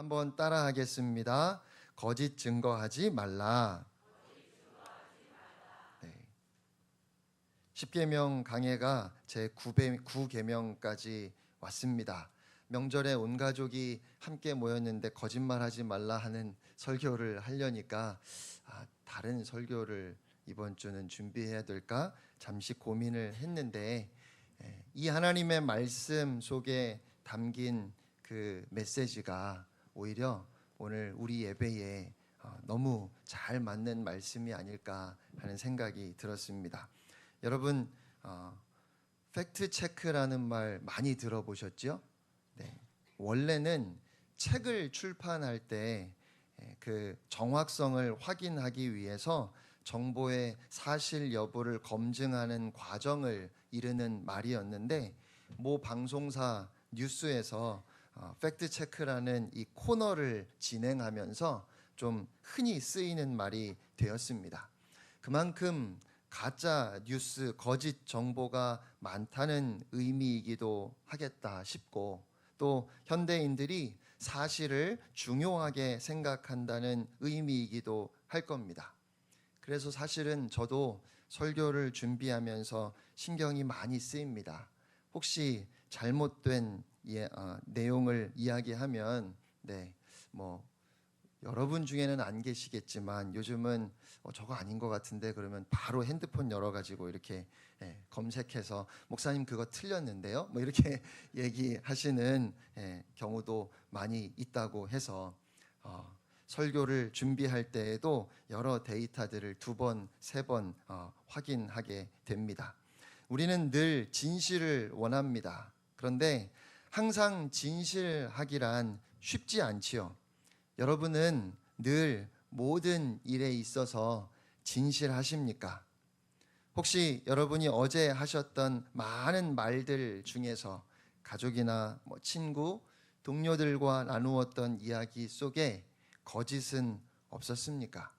한번 따라 하겠습니다. 거짓 증거하지 말라. 네. 10계명 강해가 제 9계명까지 왔습니다. 명절에 온 가족이 함께 모였는데 거짓말하지 말라 하는 설교를 하려니까 아, 다른 설교를 이번 주는 준비해야 될까 잠시 고민을 했는데 예, 이 하나님의 말씀 속에 담긴 그 메시지가 오히려 오늘 우리 예배에 어, 너무 잘 맞는 말씀이 아닐까 하는 생각이 들었습니다. 여러분 어, 팩트 체크라는 말 많이 들어보셨죠? 네. 원래는 책을 출판할 때 그 정확성을 확인하기 위해서 정보의 사실 여부를 검증하는 과정을 이르는 말이었는데 모 방송사 뉴스에서 어, 팩트 체크라는 이 코너를 진행하면서 좀 흔히 쓰이는 말이 되었습니다. 그만큼 가짜 뉴스, 거짓 정보가 많다는 의미이기도 하겠다 싶고 또 현대인들이 사실을 중요하게 생각한다는 의미이기도 할 겁니다. 그래서 사실은 저도 설교를 준비하면서 신경이 많이 쓰입니다. 혹시 잘못된 예, 어, 내용을 이야기하면 네, 뭐 여러분 중에는 안 계시겠지만 요즘은 어, 저거 아닌 것 같은데 그러면 바로 핸드폰 열어가지고 이렇게 예, 검색해서 목사님 그거 틀렸는데요. 뭐 이렇게 얘기하시는 예, 경우도 많이 있다고 해서 어, 설교를 준비할 때에도 여러 데이터들을 두 번, 세 번 어, 확인하게 됩니다. 우리는 늘 진실을 원합니다. 그런데 항상 진실하기란 쉽지 않지요. 여러분은 늘 모든 일에 있어서 진실하십니까? 혹시 여러분이 어제 하셨던 많은 말들 중에서 가족이나 뭐 친구, 동료들과 나누었던 이야기 속에 거짓은 없었습니까?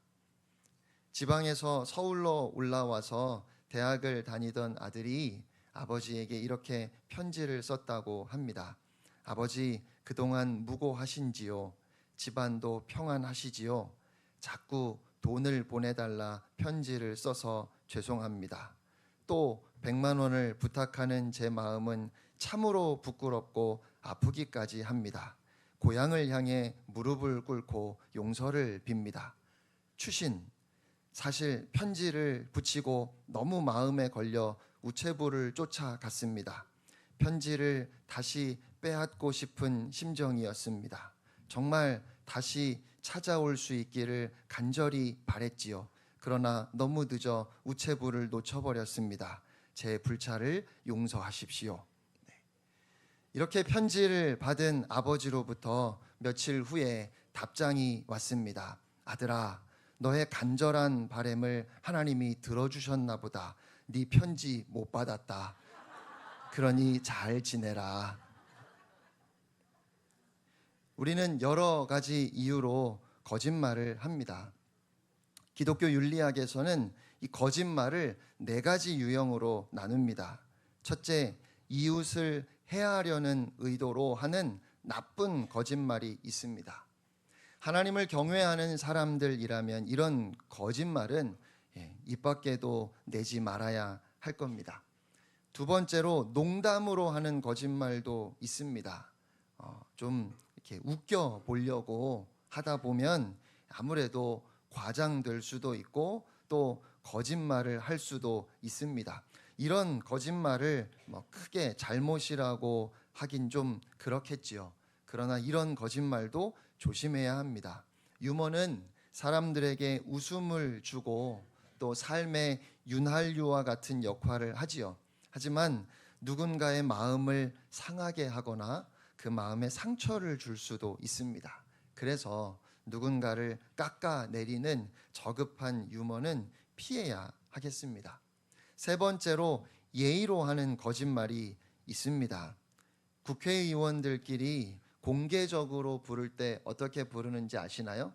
지방에서 서울로 올라와서 대학을 다니던 아들이 아버지에게 이렇게 편지를 썼다고 합니다. 아버지, 그동안 무고하신지요? 집안도 평안하시지요? 자꾸 돈을 보내달라 편지를 써서 죄송합니다. 또 100만 원을 부탁하는 제 마음은 참으로 부끄럽고 아프기까지 합니다. 고향을 향해 무릎을 꿇고 용서를 빕니다. 추신 사실 편지를 붙이고 너무 마음에 걸려 우체부를 쫓아갔습니다. 편지를 다시 빼앗고 싶은 심정이었습니다. 정말 다시 찾아올 수 있기를 간절히 바랬지요. 그러나 너무 늦어 우체부를 놓쳐버렸습니다. 제 불찰을 용서하십시오. 네. 이렇게 편지를 받은 아버지로부터 며칠 후에 답장이 왔습니다. 아들아, 너의 간절한 바램을 하나님이 들어주셨나 보다. 네 편지 못 받았다. 그러니 잘 지내라. 우리는 여러 가지 이유로 거짓말을 합니다. 기독교 윤리학에서는 이 거짓말을 네 가지 유형으로 나눕니다. 첫째, 이웃을 해하려는 의도로 하는 나쁜 거짓말이 있습니다. 하나님을 경외하는 사람들이라면 이런 거짓말은 예, 입 밖에도 내지 말아야 할 겁니다. 두 번째로 농담으로 하는 거짓말도 있습니다. 어, 좀 이렇게 웃겨 보려고 하다 보면 아무래도 과장될 수도 있고 또 거짓말을 할 수도 있습니다. 이런 거짓말을 뭐 크게 잘못이라고 하긴 좀 그렇겠지요. 그러나 이런 거짓말도 조심해야 합니다. 유머는 사람들에게 웃음을 주고 또 삶의 윤활유와 같은 역할을 하지요. 하지만 누군가의 마음을 상하게 하거나 그 마음에 상처를 줄 수도 있습니다. 그래서 누군가를 깎아내리는 저급한 유머는 피해야 하겠습니다. 세 번째로 예의로 하는 거짓말이 있습니다. 국회의원들끼리 공개적으로 부를 때 어떻게 부르는지 아시나요?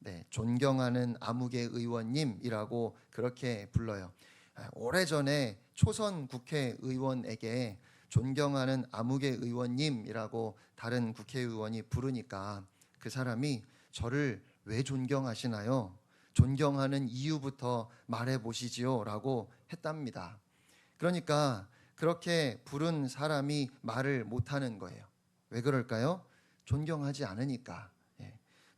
네, 존경하는 아무개 의원님이라고 그렇게 불러요. 아, 오래전에 초선 국회의원에게 존경하는 아무개 의원님이라고 다른 국회의원이 부르니까 그 사람이 저를 왜 존경하시나요? 존경하는 이유부터 말해 보시지요라고 했답니다. 그러니까 그렇게 부른 사람이 말을 못 하는 거예요. 왜 그럴까요? 존경하지 않으니까.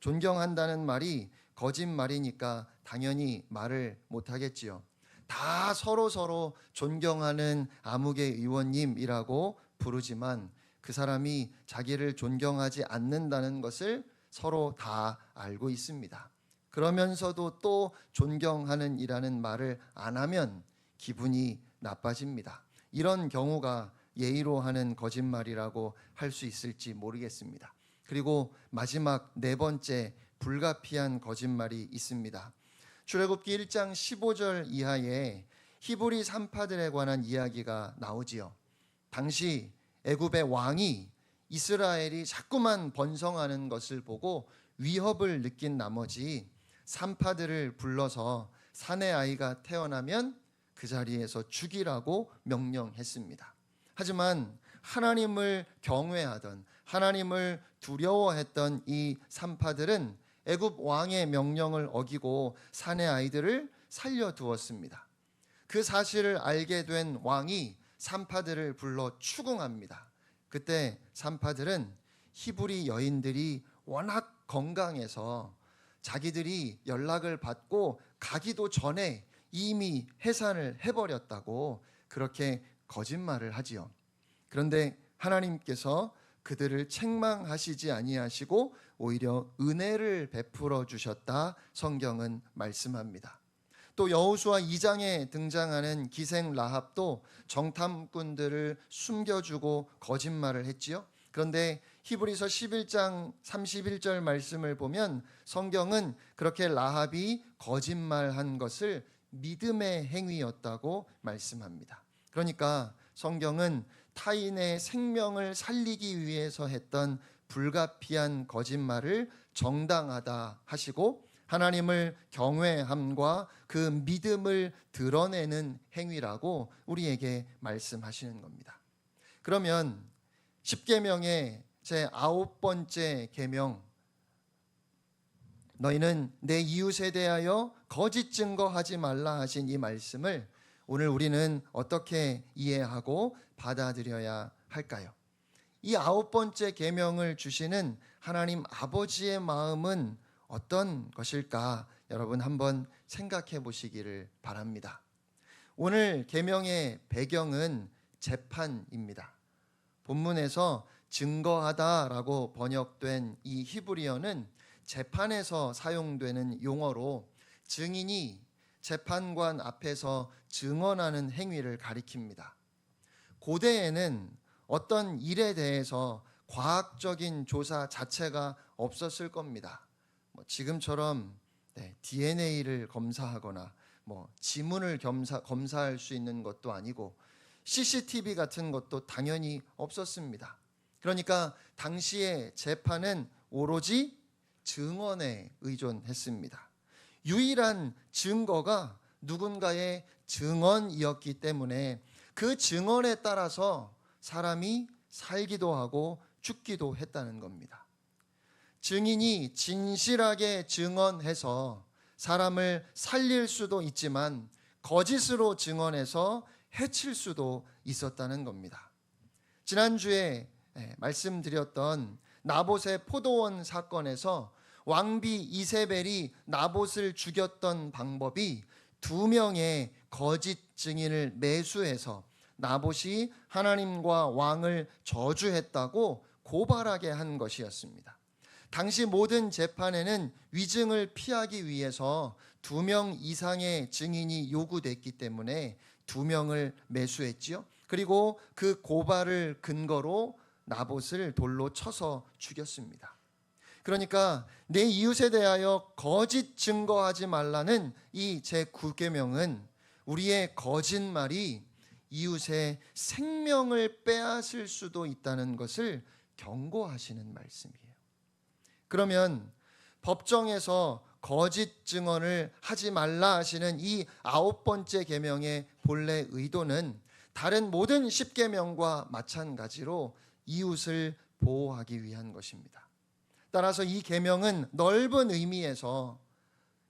예. 존경한다는 말이 거짓말이니까 당연히 말을 못 하겠지요. 다 서로 서로 존경하는 아무개 의원님이라고 부르지만 그 사람이 자기를 존경하지 않는다는 것을 서로 다 알고 있습니다. 그러면서도 또 존경하는 이라는 말을 안 하면 기분이 나빠집니다. 이런 경우가 예의로 하는 거짓말이라고 할 수 있을지 모르겠습니다. 그리고 마지막 네 번째 불가피한 거짓말이 있습니다. 출애굽기 1장 15절 이하에 히브리 산파들에 관한 이야기가 나오지요. 당시 애굽의 왕이 이스라엘이 자꾸만 번성하는 것을 보고 위협을 느낀 나머지 산파들을 불러서 사내 아이가 태어나면 그 자리에서 죽이라고 명령했습니다. 하지만 하나님을 경외하던 하나님을 두려워했던 이 산파들은 애굽 왕의 명령을 어기고 사내 아이들을 살려두었습니다. 그 사실을 알게 된 왕이 산파들을 불러 추궁합니다. 그때 산파들은 히브리 여인들이 워낙 건강해서 자기들이 연락을 받고 가기도 전에 이미 해산을 해버렸다고 그렇게 거짓말을 하지요. 그런데 하나님께서 그들을 책망하시지 아니하시고 오히려 은혜를 베풀어 주셨다 성경은 말씀합니다. 또 여호수아 2장에 등장하는 기생 라합도 정탐꾼들을 숨겨주고 거짓말을 했지요. 그런데 히브리서 11장 31절 말씀을 보면 성경은 그렇게 라합이 거짓말한 것을 믿음의 행위였다고 말씀합니다. 그러니까 성경은 타인의 생명을 살리기 위해서 했던 불가피한 거짓말을 정당하다 하시고 하나님을 경외함과 그 믿음을 드러내는 행위라고 우리에게 말씀하시는 겁니다. 그러면 십계명의 제 아홉 번째 계명 너희는 내 이웃에 대하여 거짓 증거하지 말라 하신 이 말씀을 오늘 우리는 어떻게 이해하고 받아들여야 할까요? 이 아홉 번째 계명을 주시는 하나님 아버지의 마음은 어떤 것일까? 여러분 한번 생각해 보시기를 바랍니다. 오늘 계명의 배경은 재판입니다. 본문에서 증거하다라고 번역된 이 히브리어는 재판에서 사용되는 용어로 증인이 재판관 앞에서 증언하는 행위를 가리킵니다. 고대에는 어떤 일에 대해서 과학적인 조사 자체가 없었을 겁니다. 뭐 지금처럼 네, DNA를 검사하거나 뭐 지문을 검사, 검사할 수 있는 것도 아니고 CCTV 같은 것도 당연히 없었습니다. 그러니까 당시의 재판은 오로지 증언에 의존했습니다. 유일한 증거가 누군가의 증언이었기 때문에 그 증언에 따라서 사람이 살기도 하고 죽기도 했다는 겁니다. 증인이 진실하게 증언해서 사람을 살릴 수도 있지만 거짓으로 증언해서 해칠 수도 있었다는 겁니다. 지난주에 예, 말씀드렸던 나봇의 포도원 사건에서 왕비 이세벨이 나봇을 죽였던 방법이 두 명의 거짓 증인을 매수해서 나봇이 하나님과 왕을 저주했다고 고발하게 한 것이었습니다. 당시 모든 재판에는 위증을 피하기 위해서 두 명 이상의 증인이 요구됐기 때문에 두 명을 매수했지요. 그리고 그 고발을 근거로 나봇을 돌로 쳐서 죽였습니다. 그러니까 내 이웃에 대하여 거짓 증거하지 말라는 이 제9계명은 우리의 거짓말이 이웃의 생명을 빼앗을 수도 있다는 것을 경고하시는 말씀이에요. 그러면 법정에서 거짓 증언을 하지 말라 하시는 이 아홉 번째 계명의 본래 의도는 다른 모든 십계명과 마찬가지로 이웃을 보호하기 위한 것입니다. 따라서 이 계명은 넓은 의미에서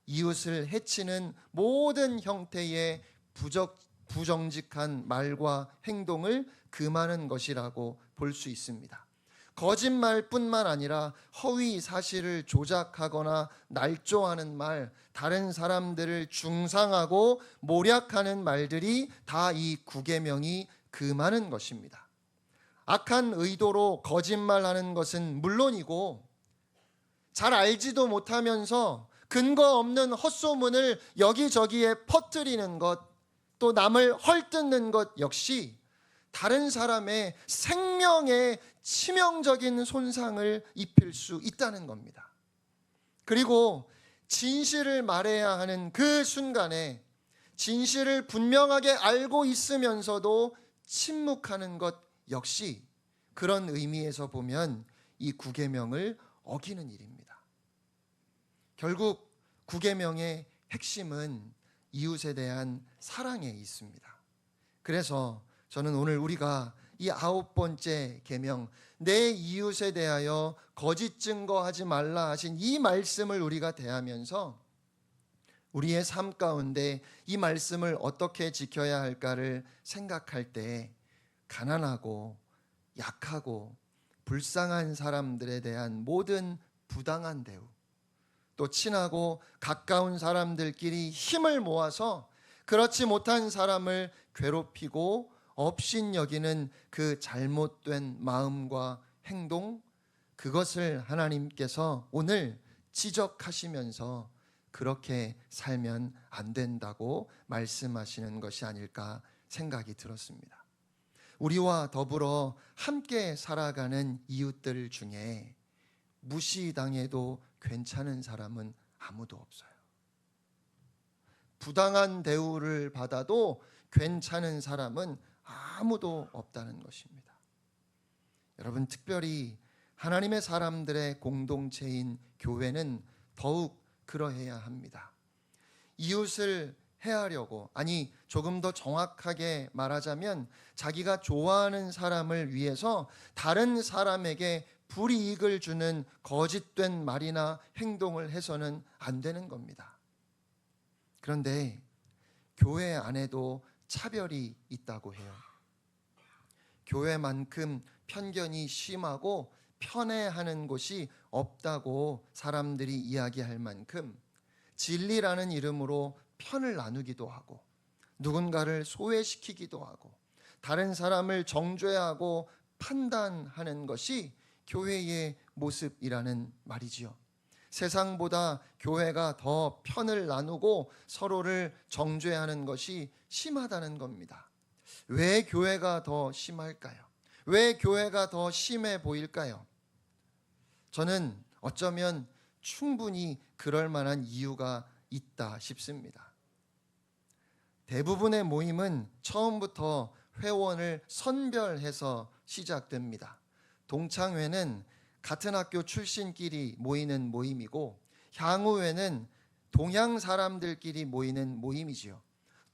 이웃을 해치는 모든 형태의 부적, 부정직한 말과 행동을 금하는 것이라고 볼 수 있습니다. 거짓말뿐만 아니라 허위 사실을 조작하거나 날조하는 말, 다른 사람들을 중상하고 모략하는 말들이 다 이 구계명이 금하는 것입니다. 악한 의도로 거짓말하는 것은 물론이고 잘 알지도 못하면서 근거 없는 헛소문을 여기저기에 퍼뜨리는 것, 또 남을 헐뜯는 것 역시 다른 사람의 생명에 치명적인 손상을 입힐 수 있다는 겁니다. 그리고 진실을 말해야 하는 그 순간에 진실을 분명하게 알고 있으면서도 침묵하는 것 역시 그런 의미에서 보면 이 구계명을 어기는 일입니다. 결국 구계명의 핵심은 이웃에 대한 사랑에 있습니다. 그래서 저는 오늘 우리가 이 아홉 번째 계명 내 이웃에 대하여 거짓 증거하지 말라 하신 이 말씀을 우리가 대하면서 우리의 삶 가운데 이 말씀을 어떻게 지켜야 할까를 생각할 때 가난하고 약하고 불쌍한 사람들에 대한 모든 부당한 대우 또 친하고 가까운 사람들끼리 힘을 모아서 그렇지 못한 사람을 괴롭히고 업신 여기는 그 잘못된 마음과 행동 그것을 하나님께서 오늘 지적하시면서 그렇게 살면 안 된다고 말씀하시는 것이 아닐까 생각이 들었습니다. 우리와 더불어 함께 살아가는 이웃들 중에 무시당해도 괜찮은 사람은 아무도 없어요. 부당한 대우를 받아도 괜찮은 사람은 아무도 없다는 것입니다. 여러분 특별히 하나님의 사람들의 공동체인 교회는 더욱 그러해야 합니다. 이웃을 해하려고 아니 조금 더 정확하게 말하자면 자기가 좋아하는 사람을 위해서 다른 사람에게 불이익을 주는 거짓된 말이나 행동을 해서는 안 되는 겁니다. 그런데 교회 안에도 차별이 있다고 해요. 교회만큼 편견이 심하고 편애하는 곳이 없다고 사람들이 이야기할 만큼 진리라는 이름으로 편을 나누기도 하고 누군가를 소외시키기도 하고 다른 사람을 정죄하고 판단하는 것이 교회의 모습이라는 말이지요. 세상보다 교회가 더 편을 나누고 서로를 정죄하는 것이 심하다는 겁니다. 왜 교회가 더 심할까요? 왜 교회가 더 심해 보일까요? 저는 어쩌면 충분히 그럴 만한 이유가 있다 싶습니다. 대부분의 모임은 처음부터 회원을 선별해서 시작됩니다. 동창회는 같은 학교 출신끼리 모이는 모임이고 향후회는 동양 사람들끼리 모이는 모임이지요.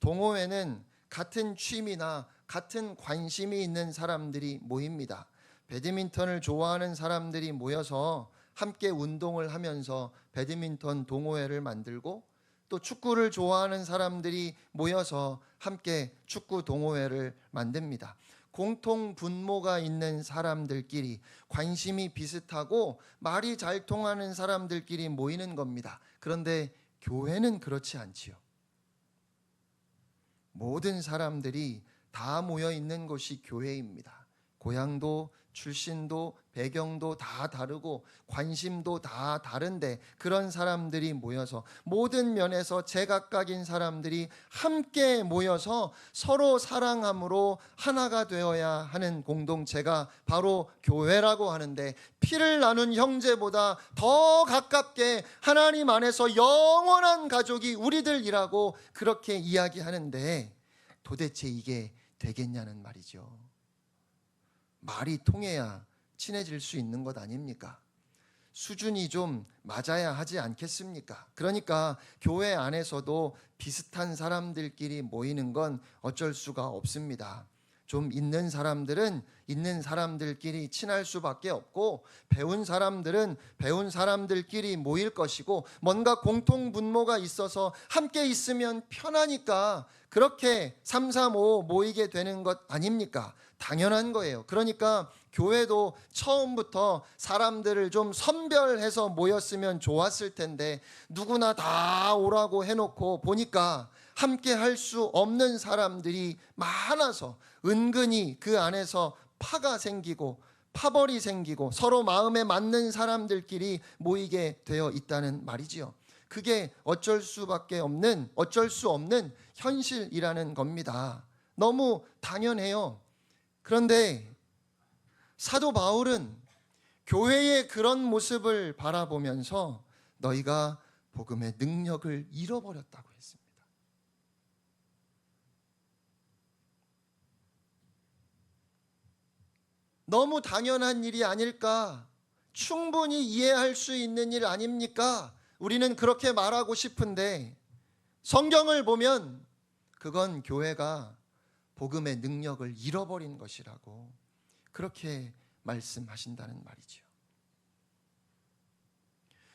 동호회는 같은 취미나 같은 관심이 있는 사람들이 모입니다. 배드민턴을 좋아하는 사람들이 모여서 함께 운동을 하면서 배드민턴 동호회를 만들고 또 축구를 좋아하는 사람들이 모여서 함께 축구 동호회를 만듭니다. 공통 분모가 있는 사람들끼리 관심이 비슷하고 말이 잘 통하는 사람들끼리 모이는 겁니다. 그런데 교회는 그렇지 않지요. 모든 사람들이 다 모여 있는 곳이 교회입니다. 고향도 출신도 배경도 다 다르고 관심도 다 다른데 그런 사람들이 모여서 모든 면에서 제각각인 사람들이 함께 모여서 서로 사랑함으로 하나가 되어야 하는 공동체가 바로 교회라고 하는데 피를 나눈 형제보다 더 가깝게 하나님 안에서 영원한 가족이 우리들이라고 그렇게 이야기하는데 도대체 이게 되겠냐는 말이죠. 말이 통해야 친해질 수 있는 것 아닙니까? 수준이 좀 맞아야 하지 않겠습니까? 그러니까 교회 안에서도 비슷한 사람들끼리 모이는 건 어쩔 수가 없습니다. 좀 있는 사람들은 있는 사람들끼리 친할 수밖에 없고 배운 사람들은 배운 사람들끼리 모일 것이고 뭔가 공통 분모가 있어서 함께 있으면 편하니까 그렇게 3, 3, 5 모이게 되는 것 아닙니까? 당연한 거예요. 그러니까 교회도 처음부터 사람들을 좀 선별해서 모였으면 좋았을 텐데 누구나 다 오라고 해놓고 보니까 함께 할 수 없는 사람들이 많아서 은근히 그 안에서 파가 생기고 파벌이 생기고 서로 마음에 맞는 사람들끼리 모이게 되어 있다는 말이지요. 그게 어쩔 수밖에 없는 어쩔 수 없는 현실이라는 겁니다. 너무 당연해요. 그런데 사도 바울은 교회의 그런 모습을 바라보면서 너희가 복음의 능력을 잃어버렸다고 했습니다. 너무 당연한 일이 아닐까? 충분히 이해할 수 있는 일 아닙니까? 우리는 그렇게 말하고 싶은데 성경을 보면 그건 교회가 복음의 능력을 잃어버린 것이라고 그렇게 말씀하신다는 말이지요.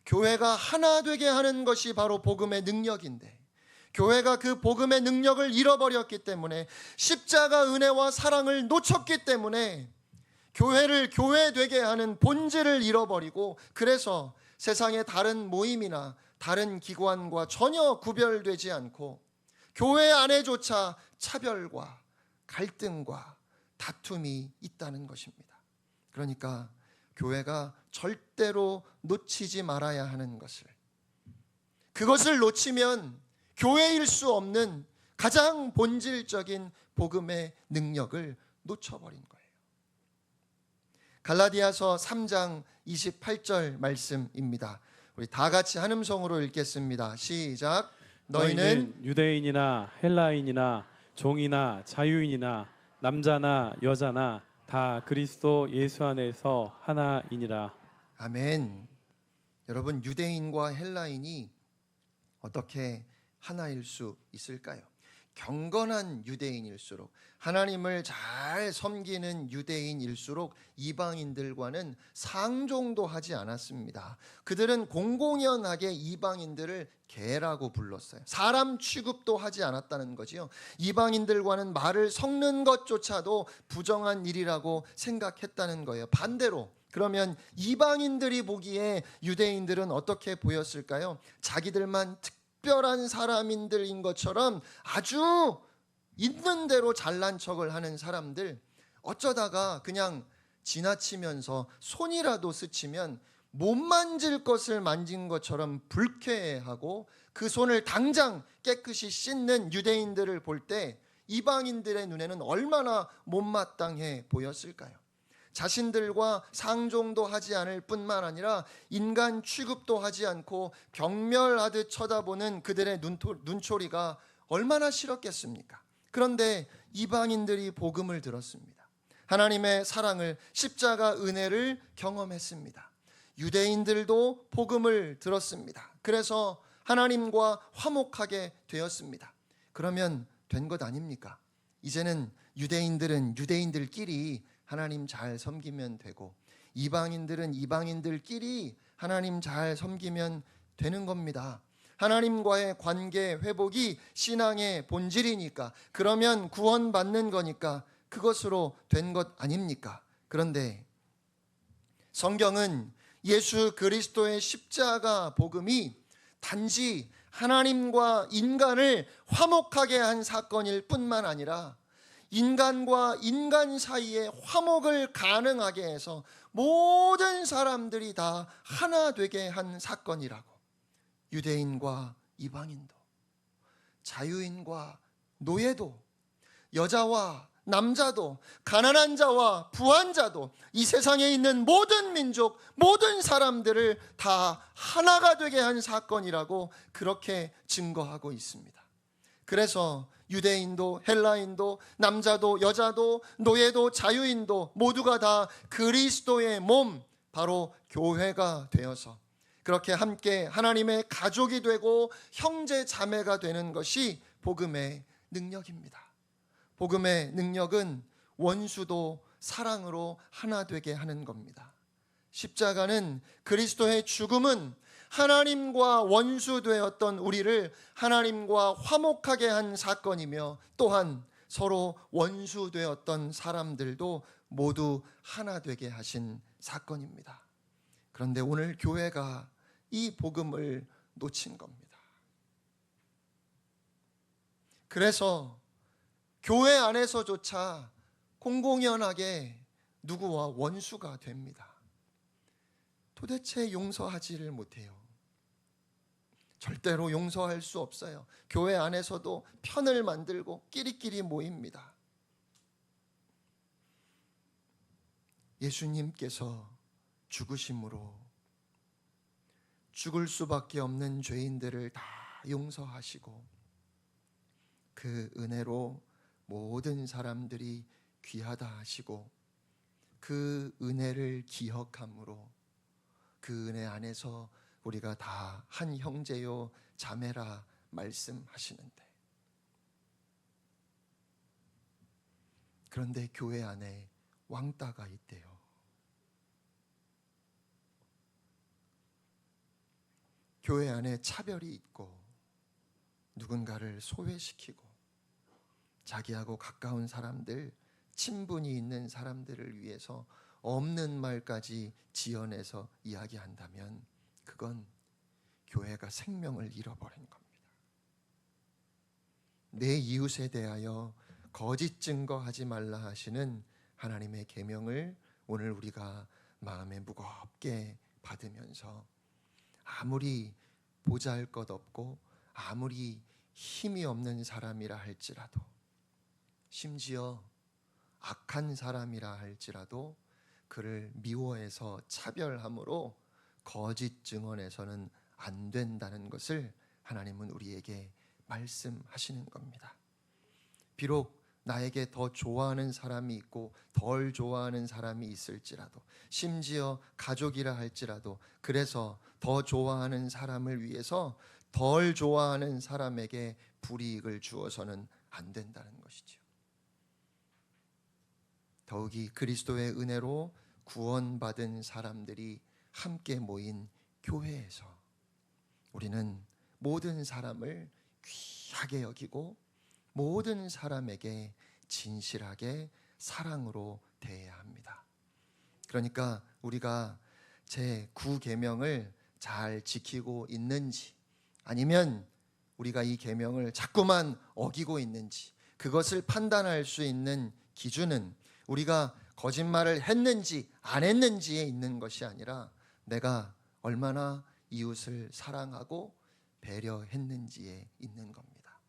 교회가 하나 되게 하는 것이 바로 복음의 능력인데 교회가 그 복음의 능력을 잃어버렸기 때문에 십자가 은혜와 사랑을 놓쳤기 때문에 교회를 교회 되게 하는 본질을 잃어버리고 그래서 세상의 다른 모임이나 다른 기관과 전혀 구별되지 않고 교회 안에조차 차별과 갈등과 다툼이 있다는 것입니다. 그러니까 교회가 절대로 놓치지 말아야 하는 것을 그것을 놓치면 교회일 수 없는 가장 본질적인 복음의 능력을 놓쳐버린 거예요. 갈라디아서 3장 28절 말씀입니다. 우리 다 같이 한음성으로 읽겠습니다. 시작. 너희는 유대인이나 헬라인이나 종이나 자유인이나 남자나 여자나 다 그리스도 예수 안에서 하나이니라. 아멘. 여러분 유대인과 헬라인이 어떻게 하나일 수 있을까요? 경건한 유대인일수록 하나님을 잘 섬기는 유대인일수록 이방인들과는 상종도 하지 않았습니다. 그들은 공공연하게 이방인들을 개라고 불렀어요. 사람 취급도 하지 않았다는 거지요. 이방인들과는 말을 섞는 것조차도 부정한 일이라고 생각했다는 거예요. 반대로 그러면 이방인들이 보기에 유대인들은 어떻게 보였을까요? 자기들만 특 특별한 사람인들인 것처럼 아주 있는 대로 잘난 척을 하는 사람들 어쩌다가 그냥 지나치면서 손이라도 스치면 못 만질 것을 만진 것처럼 불쾌해하고 그 손을 당장 깨끗이 씻는 유대인들을 볼 때 이방인들의 눈에는 얼마나 못마땅해 보였을까요? 자신들과 상종도 하지 않을 뿐만 아니라 인간 취급도 하지 않고 경멸하듯 쳐다보는 그들의 눈초리가 얼마나 싫었겠습니까? 그런데 이방인들이 복음을 들었습니다. 하나님의 사랑을 십자가 은혜를 경험했습니다. 유대인들도 복음을 들었습니다. 그래서 하나님과 화목하게 되었습니다. 그러면 된 것 아닙니까? 이제는 유대인들은 유대인들끼리 하나님 잘 섬기면 되고 이방인들은 이방인들끼리 하나님 잘 섬기면 되는 겁니다. 하나님과의 관계 회복이 신앙의 본질이니까 그러면 구원받는 거니까 그것으로 된 것 아닙니까? 그런데 성경은 예수 그리스도의 십자가 복음이 단지 하나님과 인간을 화목하게 한 사건일 뿐만 아니라 인간과 인간 사이에 화목을 가능하게 해서 모든 사람들이 다 하나 되게 한 사건이라고. 유대인과 이방인도, 자유인과 노예도, 여자와 남자도, 가난한 자와 부한 자도, 이 세상에 있는 모든 민족, 모든 사람들을 다 하나가 되게 한 사건이라고 그렇게 증거하고 있습니다. 그래서 유대인도 헬라인도 남자도 여자도 노예도 자유인도 모두가 다 그리스도의 몸 바로 교회가 되어서 그렇게 함께 하나님의 가족이 되고 형제 자매가 되는 것이 복음의 능력입니다. 복음의 능력은 원수도 사랑으로 하나 되게 하는 겁니다. 십자가는 그리스도의 죽음은 하나님과 원수 되었던 우리를 하나님과 화목하게 한 사건이며 또한 서로 원수 되었던 사람들도 모두 하나 되게 하신 사건입니다. 그런데 오늘 교회가 이 복음을 놓친 겁니다. 그래서 교회 안에서조차 공공연하게 누구와 원수가 됩니다. 도대체 용서하지를 못해요. 절대로 용서할 수 없어요. 교회 안에서도 편을 만들고 끼리끼리 모입니다. 예수님께서 죽으심으로 죽을 수밖에 없는 죄인들을 다 용서하시고 그 은혜로 모든 사람들이 귀하다 하시고 그 은혜를 기억함으로 그 은혜 안에서 우리가 다 한 형제요 자매라 말씀하시는데 그런데 교회 안에 왕따가 있대요. 교회 안에 차별이 있고 누군가를 소외시키고 자기하고 가까운 사람들, 친분이 있는 사람들을 위해서 없는 말까지 지어내서 이야기한다면 그건 교회가 생명을 잃어버린 겁니다. 내 이웃에 대하여 거짓 증거하지 말라 하시는 하나님의 계명을 오늘 우리가 마음에 무겁게 받으면서 아무리 보잘 것 없고 아무리 힘이 없는 사람이라 할지라도 심지어 악한 사람이라 할지라도 그를 미워해서 차별함으로 거짓 증언해서는 안 된다는 것을 하나님은 우리에게 말씀하시는 겁니다. 비록 나에게 더 좋아하는 사람이 있고 덜 좋아하는 사람이 있을지라도 심지어 가족이라 할지라도 그래서 더 좋아하는 사람을 위해서 덜 좋아하는 사람에게 불이익을 주어서는 안 된다는 것이죠. 더욱이 그리스도의 은혜로 구원받은 사람들이 함께 모인 교회에서 우리는 모든 사람을 귀하게 여기고 모든 사람에게 진실하게 사랑으로 대해야 합니다. 그러니까 우리가 제 구계명을 잘 지키고 있는지 아니면 우리가 이 계명을 자꾸만 어기고 있는지 그것을 판단할 수 있는 기준은 우리가 거짓말을 했는지 안 했는지에 있는 것이 아니라 내가 얼마나 이웃을 사랑하고 배려했는지에 있는 겁니다.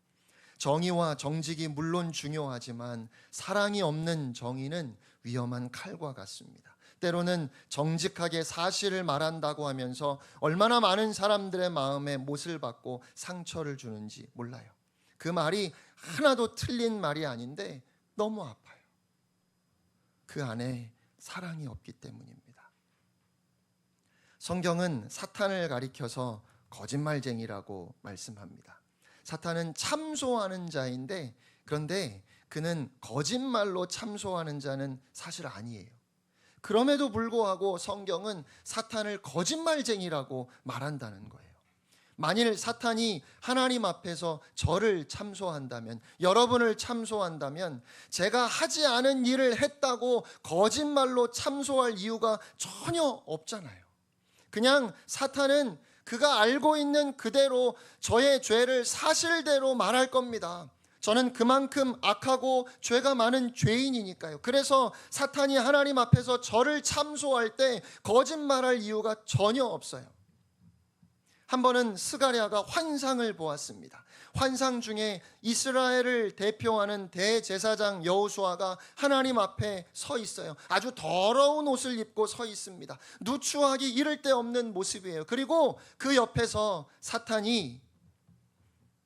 정의와 정직이 물론 중요하지만 사랑이 없는 정의는 위험한 칼과 같습니다. 때로는 정직하게 사실을 말한다고 하면서 얼마나 많은 사람들의 마음에 못을 받고 상처를 주는지 몰라요. 그 말이 하나도 틀린 말이 아닌데 너무 아파요. 그 안에 사랑이 없기 때문입니다. 성경은 사탄을 가리켜서 거짓말쟁이라고 말씀합니다. 사탄은 참소하는 자인데 그런데 그는 거짓말로 참소하는 자는 사실 아니에요. 그럼에도 불구하고 성경은 사탄을 거짓말쟁이라고 말한다는 거예요. 만일 사탄이 하나님 앞에서 저를 참소한다면, 여러분을 참소한다면, 제가 하지 않은 일을 했다고 거짓말로 참소할 이유가 전혀 없잖아요. 그냥 사탄은 그가 알고 있는 그대로 저의 죄를 사실대로 말할 겁니다. 저는 그만큼 악하고 죄가 많은 죄인이니까요. 그래서 사탄이 하나님 앞에서 저를 참소할 때 거짓말할 이유가 전혀 없어요. 한 번은 스가랴가 환상을 보았습니다. 환상 중에 이스라엘을 대표하는 대제사장 여호수아가 하나님 앞에 서 있어요. 아주 더러운 옷을 입고 서 있습니다. 누추하기 이를 데 없는 모습이에요. 그리고 그 옆에서 사탄이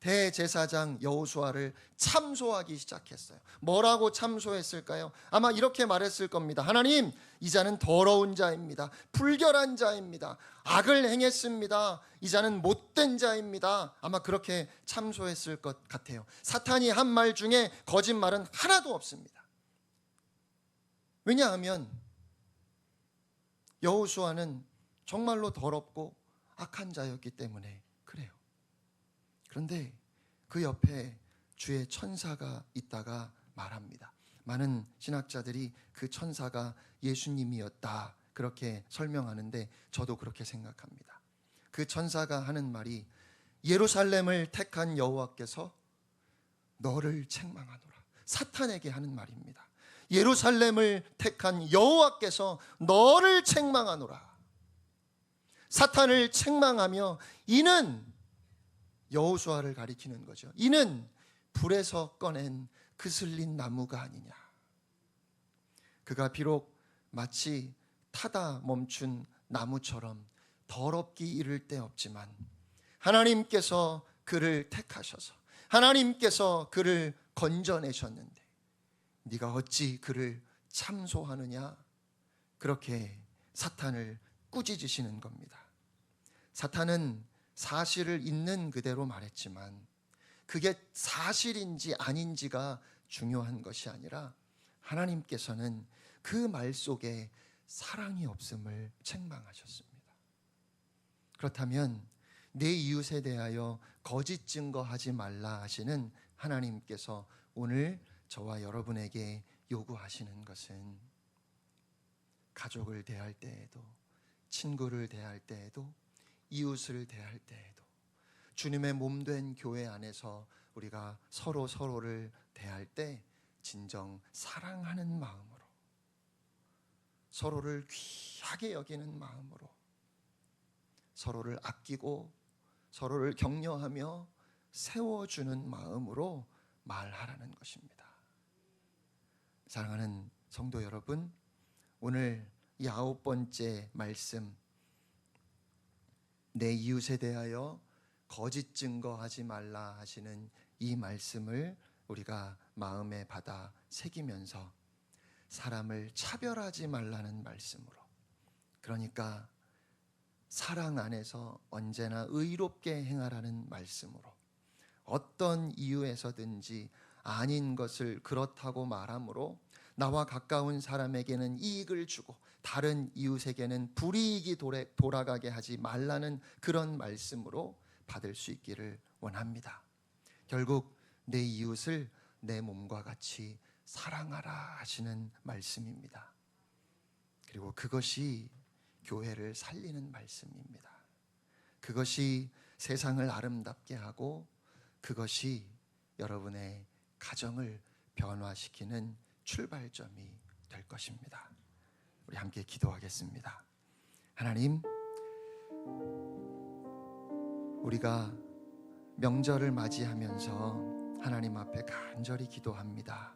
대제사장 여호수아를 참소하기 시작했어요. 뭐라고 참소했을까요? 아마 이렇게 말했을 겁니다. 하나님, 이 자는 더러운 자입니다. 불결한 자입니다. 악을 행했습니다. 이 자는 못된 자입니다. 아마 그렇게 참소했을 것 같아요. 사탄이 한 말 중에 거짓말은 하나도 없습니다. 왜냐하면 여호수아는 정말로 더럽고 악한 자였기 때문에 그래요. 그런데 그 옆에 주의 천사가 있다가 말합니다. 많은 신학자들이 그 천사가 예수님이었다 그렇게 설명하는데 저도 그렇게 생각합니다. 그 천사가 하는 말이 예루살렘을 택한 여호와께서 너를 책망하노라. 사탄에게 하는 말입니다. 예루살렘을 택한 여호와께서 너를 책망하노라. 사탄을 책망하며 이는 여호수아를 가리키는 거죠. 이는 불에서 꺼낸 그슬린 나무가 아니냐. 그가 비록 마치 타다 멈춘 나무처럼 더럽기 이를 데 없지만 하나님께서 그를 택하셔서 하나님께서 그를 건져내셨는데 네가 어찌 그를 참소하느냐 그렇게 사탄을 꾸짖으시는 겁니다. 사탄은 사실을 있는 그대로 말했지만 그게 사실인지 아닌지가 중요한 것이 아니라 하나님께서는 그 말 속에 사랑이 없음을 책망하셨습니다. 그렇다면 내 이웃에 대하여 거짓 증거하지 말라 하시는 하나님께서 오늘 저와 여러분에게 요구하시는 것은 가족을 대할 때에도 친구를 대할 때에도 이웃을 대할 때에도 주님의 몸 된 교회 안에서 우리가 서로 서로를 대할 때 진정 사랑하는 마음으로 서로를 귀하게 여기는 마음으로 서로를 아끼고 서로를 격려하며 세워주는 마음으로 말하라는 것입니다. 사랑하는 성도 여러분, 오늘 이 아홉 번째 말씀, 내 이웃에 대하여 거짓 증거하지 말라 하시는 이 말씀을 우리가 마음에 받아 새기면서 사람을 차별하지 말라는 말씀으로. 그러니까 사랑 안에서 언제나 의롭게 행하라는 말씀으로. 어떤 이유에서든지 아닌 것을 그렇다고 말함으로 나와 가까운 사람에게는 이익을 주고 다른 이웃에게는 불이익이 돌아가게 하지 말라는 그런 말씀으로 받을 수 있기를 원합니다. 결국 내 이웃을 내 몸과 같이 사랑하라 하시는 말씀입니다. 그리고 그것이 교회를 살리는 말씀입니다. 그것이 세상을 아름답게 하고 그것이 여러분의 가정을 변화시키는 출발점이 될 것입니다. 우리 함께 기도하겠습니다. 하나님, 우리가 명절을 맞이하면서 하나님 앞에 간절히 기도합니다.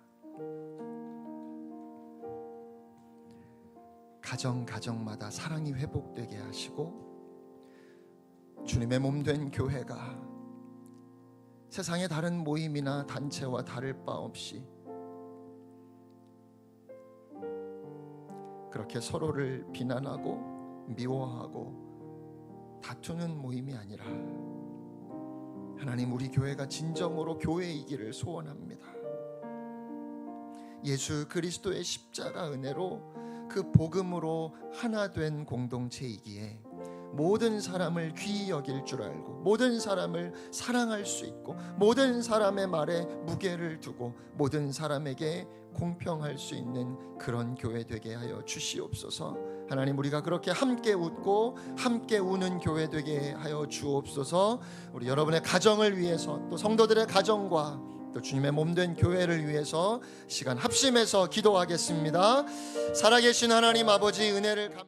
가정 가정마다 사랑이 회복되게 하시고 주님의 몸 된 교회가 세상의 다른 모임이나 단체와 다를 바 없이 그렇게 서로를 비난하고 미워하고 다투는 모임이 아니라 하나님 우리 교회가 진정으로 교회이기를 소원합니다. 예수 그리스도의 십자가 은혜로 그 복음으로 하나 된 공동체이기에 모든 사람을 귀히 여길 줄 알고 모든 사람을 사랑할 수 있고 모든 사람의 말에 무게를 두고 모든 사람에게 공평할 수 있는 그런 교회 되게 하여 주시옵소서. 하나님 우리가 그렇게 함께 웃고 함께 우는 교회 되게 하여 주옵소서. 우리 여러분의 가정을 위해서 또 성도들의 가정과 또 주님의 몸된 교회를 위해서 시간 합심해서 기도하겠습니다. 살아계신 하나님 아버지 은혜를 감